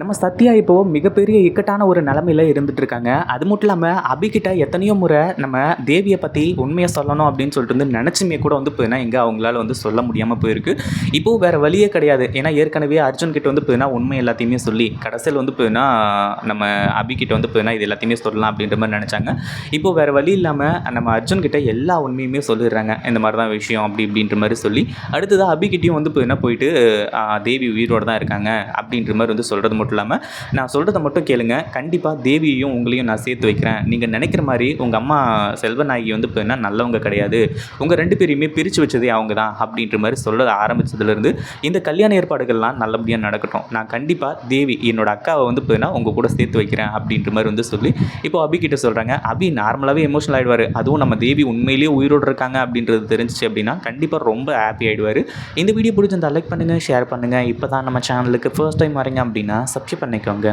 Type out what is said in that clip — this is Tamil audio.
நம்ம சத்யா இப்போ மிகப்பெரிய இக்கட்டான ஒரு நிலமையில இருந்துட்டு இருக்காங்க அது மட்டும் இல்லாமல் அபிகிட்ட எத்தனையோ முறை நம்ம தேவியை பற்றி உண்மையை சொல்லணும் அப்படின்னு சொல்லிட்டு வந்து நினச்சுமே கூட வந்து போயினா எங்கே அவங்களால வந்து சொல்ல முடியாமல் போயிருக்கு. இப்போது வேறு வழியே கிடையாது. ஏன்னா ஏற்கனவே அர்ஜுன் கிட்ட வந்து போயினா உண்மை எல்லாத்தையுமே சொல்லி கடைசியில் வந்து போயினா நம்ம அபிகிட்ட வந்து போயினா இது எல்லாத்தையுமே சொல்லலாம் அப்படின்ற மாதிரி நினச்சாங்க. இப்போது வேறு வழி இல்லாமல் நம்ம அர்ஜுன் கிட்ட எல்லா உண்மையுமே சொல்லிடுறாங்க. இந்த மாதிரி தான் விஷயம் அப்படி இப்படின்ற மாதிரி சொல்லி அடுத்ததாக அபிகிட்டையும் வந்து போயினா போயிட்டு தேவி உயிரோடு தான் இருக்காங்க அப்படின்ற மாதிரி வந்து சொல்கிறது மட்டும் இல்லாமல் நான் சொல்கிறத மட்டும் கேளுங்க. கண்டிப்பாக தேவியையும் உங்களையும் நான் சேர்த்து வைக்கிறேன். நீங்கள் நினைக்கிற மாதிரி உங்கள் அம்மா செல்வநாயகி வந்து பார்த்தீங்கன்னா நல்லவங்க கிடையாது. உங்கள் ரெண்டு பேரையுமே பிரித்து வச்சதே அவங்க தான் அப்படின்ற மாதிரி சொல்ல ஆரம்பித்ததுலேருந்து இந்த கல்யாண ஏற்பாடுகள்லாம் நல்லபடியாக நடக்கட்டும். நான் கண்டிப்பாக தேவி என்னோட அக்காவை வந்து பார்த்தீங்கன்னா உங்கள் கூட சேர்த்து வைக்கிறேன் அப்படின்ற மாதிரி வந்து சொல்லி இப்போ அபி கிட்ட சொல்கிறாங்க அபி நார்மலாகவே எமோஷனல் ஆகிடுவார் அதுவும் நம்ம தேவி உண்மையிலேயே உயிரோடு இருக்காங்க அப்படின்றது தெரிஞ்சிச்சு அப்படின்னா கண்டிப்பாக ரொம்ப ஹாப்பி ஆகிடுவார் இந்த வீடியோ பிடிச்சிருந்தா லைக் பண்ணுங்கள் ஷேர் பண்ணுங்கள் இப்போ தான் நம்ம சேனலுக்கு ஃபர்ஸ்ட் டைம் வரீங்க அப்படின்னா सब्सक्राइब करने के होंगे।